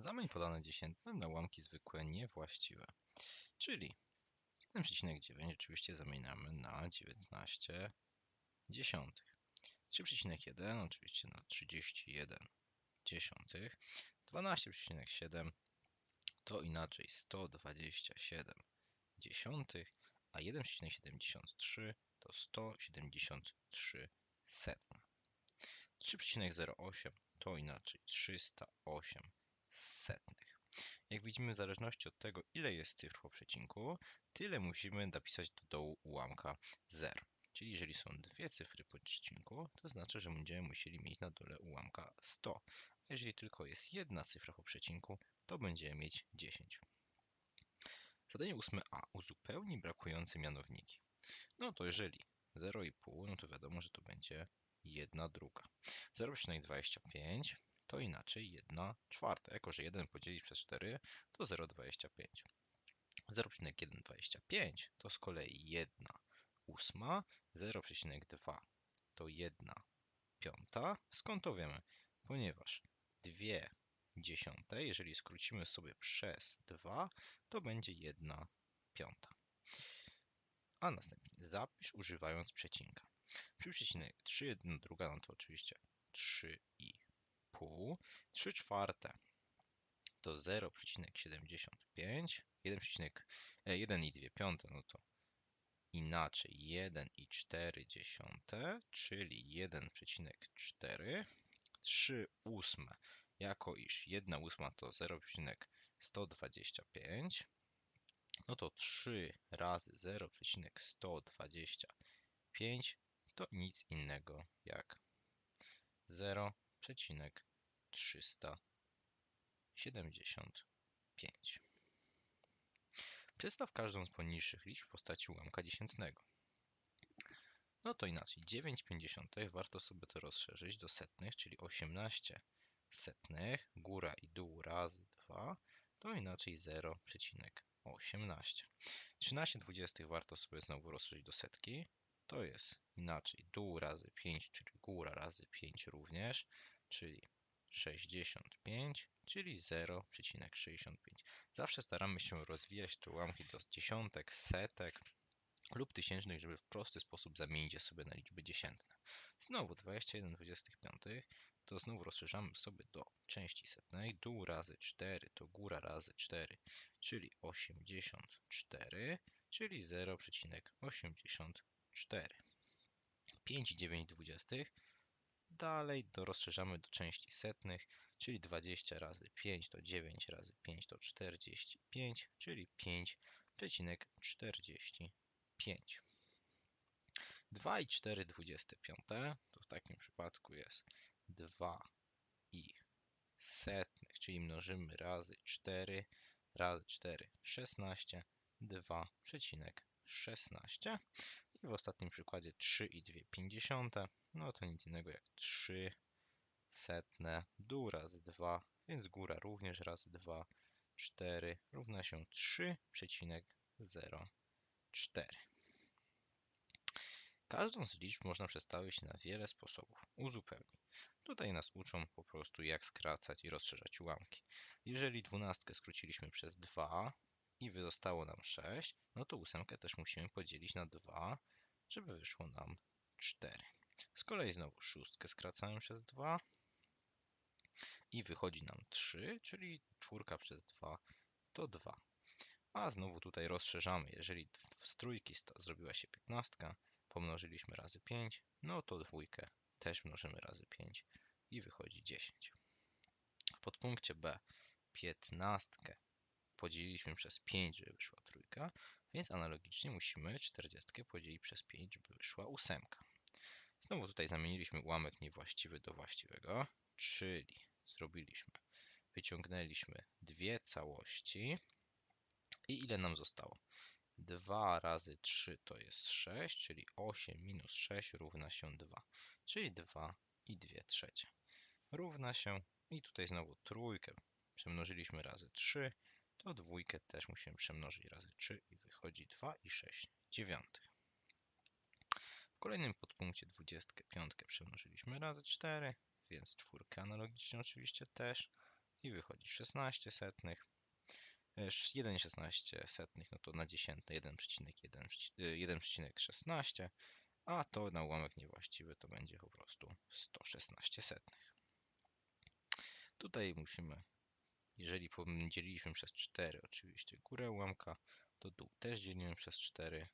Zamień podane dziesiętne na ułamki zwykłe niewłaściwe. Czyli 1,9 oczywiście zamieniamy na 19 dziesiątych. 3,1 oczywiście na 31 dziesiątych. 12,7 to inaczej 127 dziesiątych, a 1,73 to 173 setne. 3,08 to inaczej 308 setnych. Jak widzimy, w zależności od tego, ile jest cyfr po przecinku, tyle musimy napisać do dołu ułamka 0. Czyli jeżeli są dwie cyfry po przecinku, to znaczy, że będziemy musieli mieć na dole ułamka 100. A jeżeli tylko jest jedna cyfra po przecinku, to będziemy mieć 10. Zadanie 8a. Uzupełni brakujące mianowniki. No to jeżeli 0,5, no to wiadomo, że to będzie 1 druga. 0,25 to inaczej 1 czwarta. Jako, że 1 podzielić przez 4 to 0,25. 0,125 to z kolei 1 ósma, 0,2 to 1 piąta. Skąd to wiemy? Ponieważ 2 dziesiąte, jeżeli skrócimy sobie przez 2, to będzie 1 piąta. A następnie zapisz używając przecinka. Przy przecinek 3 1 druga, no to oczywiście 3,5. 3 czwarte to 0,75. 1,1 piąte, no to inaczej 1,4, czyli 1,4. 3 ósme, jako iż 1 ósma to 0,125, no to 3 razy 0,125 to nic innego jak 0,375. Przedstaw każdą z poniższych liczb w postaci ułamka dziesiętnego. No to inaczej, 9,50 warto sobie to rozszerzyć do setnych, czyli 18 setnych, góra i dół razy 2, to inaczej 0,18. 13 dwudziestych warto sobie znowu rozszerzyć do setki, to jest inaczej dół razy 5, czyli góra razy 5 również, czyli 65, czyli 0,65. Zawsze staramy się rozwijać te ułamki do dziesiątek, setek lub tysięcznych, żeby w prosty sposób zamienić je sobie na liczby dziesiętne. Znowu 21,25 to znów rozszerzamy sobie do części setnej. Dół razy 4 to góra razy 4, czyli 84, czyli 0,84. 5,9 Dalej rozszerzamy do części setnych, czyli 20 razy 5 to 9 razy 5 to 45, czyli 5,45. 2,4 to w takim przypadku jest 2 i setnych, czyli mnożymy razy 4 razy 4 16, 2,16 i w ostatnim przykładzie 3 i 2 50, no to nic innego jak 3 setne, dół razy 2, więc góra również razy 2, 4 równa się 3,04. Każdą z liczb można przedstawić na wiele sposobów. Uzupełnić. Tutaj nas uczą po prostu jak skracać i rozszerzać ułamki. Jeżeli dwunastkę skróciliśmy przez 2 i wyzostało nam 6, no to ósemkę też musimy podzielić na 2, żeby wyszło nam 4. Z kolei znowu szóstkę skracamy przez 2 i wychodzi nam 3, czyli czwórka przez 2 to 2. A znowu tutaj rozszerzamy. Jeżeli z trójki zrobiła się 15, pomnożyliśmy razy 5, no to dwójkę też mnożymy razy 5 i wychodzi 10. W podpunkcie B 15 podzieliliśmy przez 5, żeby wyszła trójka, więc analogicznie musimy 40 podzielić przez 5, żeby wyszła ósemka. Znowu tutaj zamieniliśmy ułamek niewłaściwy do właściwego, czyli zrobiliśmy, wyciągnęliśmy dwie całości i ile nam zostało? 2 razy 3 to jest 6, czyli 8 minus 6 równa się 2, czyli 2 i 2 trzecie. Równa się i tutaj znowu trójkę przemnożyliśmy razy 3, to dwójkę też musimy przemnożyć razy 3 i wychodzi 2 i 6 dziewiątych. W kolejnym podpunkcie 25 przemnożyliśmy razy 4, więc czwórkę analogicznie oczywiście też i wychodzi 16 setnych. E, sz- 1,16 setnych, no to na dziesiętne 1,16, a to na ułamek niewłaściwy to będzie po prostu 116 setnych. Tutaj musimy, jeżeli dzieliliśmy przez 4 oczywiście górę ułamka, to dół też dzielimy przez 4.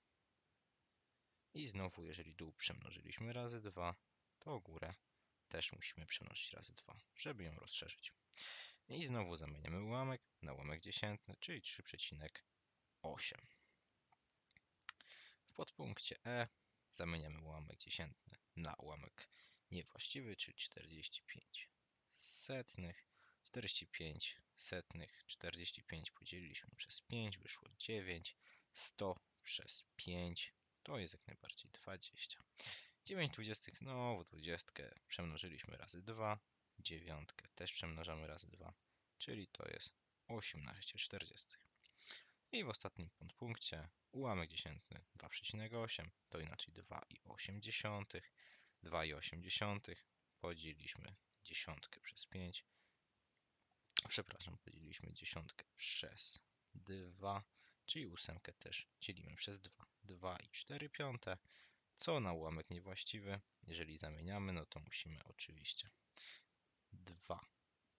I znowu, jeżeli dół przemnożyliśmy razy 2, to górę też musimy przemnożyć razy 2, żeby ją rozszerzyć. I znowu zamieniamy ułamek na ułamek dziesiętny, czyli 3,8. W podpunkcie E zamieniamy ułamek dziesiętny na ułamek niewłaściwy, czyli 45 setnych. 45 setnych, 45 podzieliliśmy przez 5, wyszło 9. 100 przez 5 to jest jak najbardziej 20. 9 dwudziestych, znowu dwudziestkę przemnożyliśmy razy 2. Dziewiątkę też przemnażamy razy 2, czyli to jest 18 czterdziestych. I w ostatnim podpunkcie ułamek dziesiętny 2,8 to inaczej 2,8. 2,8 podzieliliśmy dziesiątkę przez 5. Przepraszam, podzieliliśmy dziesiątkę przez 2, czyli ósemkę też dzielimy przez 2. 2,4 piąte, co na ułamek niewłaściwy. Jeżeli zamieniamy, no to musimy oczywiście 2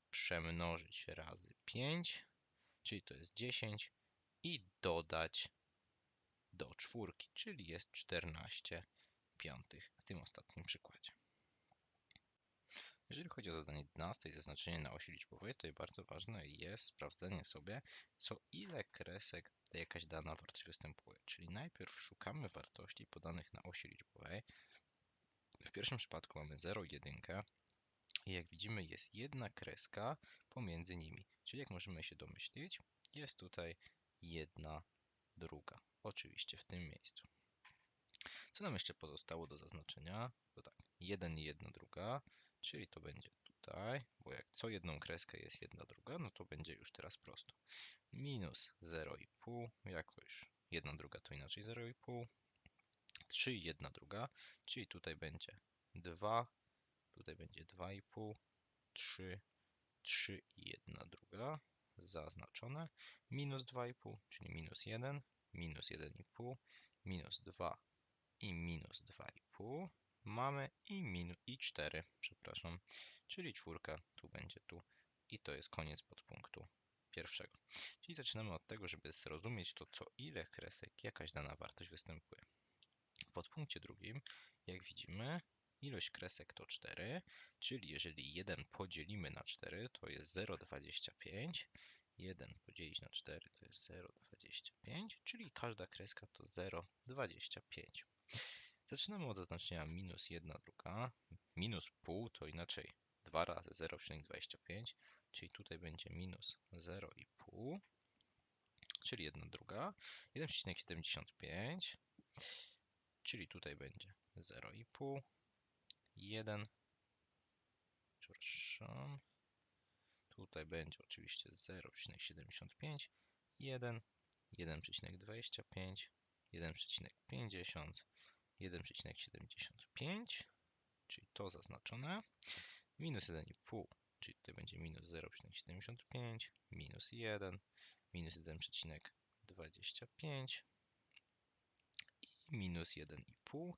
przemnożyć razy 5, czyli to jest 10 i dodać do czwórki, czyli jest 14 piątych w tym ostatnim przykładzie. Jeżeli chodzi o zadanie 11 i zaznaczenie na osi liczbowej, to bardzo ważne jest sprawdzenie sobie, co ile kresek jakaś dana wartość występuje. Czyli najpierw szukamy wartości podanych na osi liczbowej. W pierwszym przypadku mamy 0 i 1 i jak widzimy jest jedna kreska pomiędzy nimi. Czyli jak możemy się domyślić, jest tutaj jedna druga. Oczywiście w tym miejscu. Co nam jeszcze pozostało do zaznaczenia? To tak, 1 i 1 druga, czyli to będzie tutaj, bo jak co jedną kreskę jest jedna druga, no to będzie już teraz prosto. Minus 0,5, jakoś 1 druga to inaczej 0,5, 3 i 1 druga, czyli tutaj będzie 2, tutaj będzie 2,5, 3, 3 i 1 druga, zaznaczone, minus 2,5, czyli minus 1, minus 1,5, minus 2 i minus 2,5 mamy i, minu, i 4, przepraszam, czyli czwórka tu będzie tu i to jest koniec podpunktu pierwszego. Czyli zaczynamy od tego, żeby zrozumieć to, co ile kresek jakaś dana wartość występuje. W podpunkcie drugim, jak widzimy, ilość kresek to 4, czyli jeżeli 1 podzielimy na 4, to jest 0,25. 1 podzielić na 4 to jest 0,25, czyli każda kreska to 0,25. Zaczynamy od zaznaczenia minus 1 druga. Minus pół to inaczej 2 razy 0,25, czyli tutaj będzie minus 0,5, czyli 1 druga. 1,75, czyli tutaj będzie 0,5, 1, przepraszam, tutaj będzie oczywiście 0,75, 1, 1,25, 1,50, 1,75, czyli to zaznaczone, minus 1,5, czyli tutaj będzie minus 0,75, minus 1, minus 1,25 i minus 1,5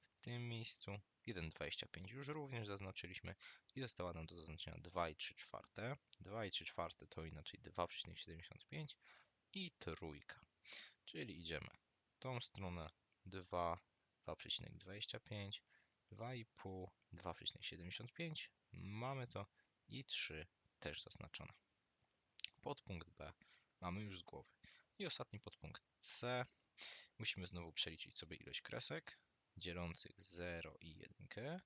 w tym miejscu. 1,25 już również zaznaczyliśmy i została nam do zaznaczenia 2,3 czwarte. 2,3 czwarte to inaczej 2,75 i trójka. Czyli idziemy tą stronę 2, 2,25, 2,5, 2,75. Mamy to i 3 też zaznaczone. Podpunkt B mamy już z głowy. I ostatni podpunkt C. Musimy znowu przeliczyć sobie ilość kresek dzielących 0 i 1.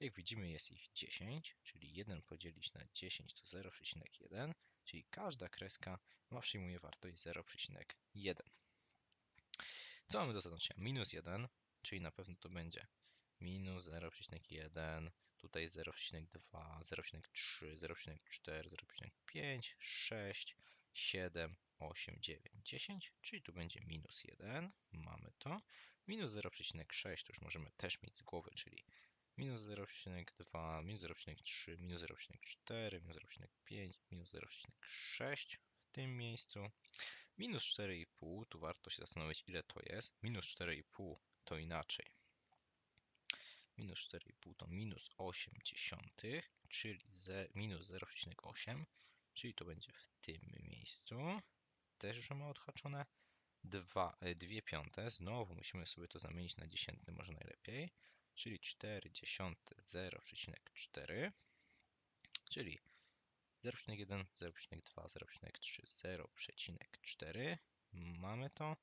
Jak widzimy jest ich 10, czyli 1 podzielić na 10 to 0,1, czyli każda kreska ma przyjmuje wartość 0,1. Co mamy do zaznaczenia? Minus 1, czyli na pewno to będzie minus 0,1, tutaj 0,2, 0,3, 0,4, 0,5, 6, 7, 8, 9, 10, czyli tu będzie minus 1, mamy to. Minus 0,6 to już możemy też mieć z głowy, czyli minus 0,2, minus 0,3, minus 0,4, minus 0,5, minus 0,6 w tym miejscu. Minus 4,5, tu warto się zastanowić ile to jest. Minus 4,5 to inaczej. Minus 4,5 to minus 8 dziesiątych, czyli ze, minus 0,8, czyli to będzie w tym miejscu. Też już mamy odhaczone. 2, 2 piąte, znowu musimy sobie to zamienić na dziesiętny może najlepiej, czyli 4 dziesiąte 0,4, czyli 0,1, 0,2, 0,3, 0,4. Mamy to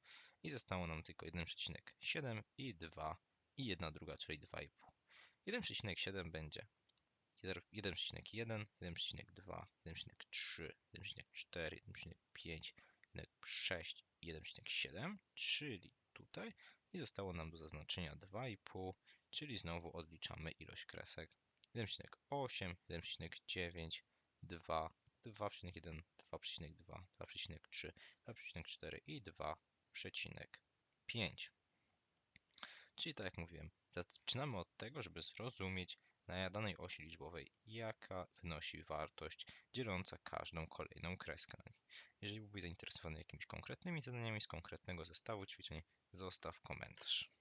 i zostało nam tylko 1,7 i 2 i 1 druga, czyli 2,5. 1,7 będzie 1,1, 1,2, 1,3, 1,4, 1,5, 1,6 i 1,7, czyli tutaj i zostało nam do zaznaczenia 2,5, czyli znowu odliczamy ilość kresek 1,8, 1,9, 2, 2,1, 2,2, 2,3, 2,4 i 2,5. Czyli tak jak mówiłem, zaczynamy od tego, żeby zrozumieć na danej osi liczbowej, jaka wynosi wartość dzieląca każdą kolejną kreskę na niej. Jeżeli byłbyś zainteresowany jakimiś konkretnymi zadaniami z konkretnego zestawu ćwiczeń, zostaw komentarz.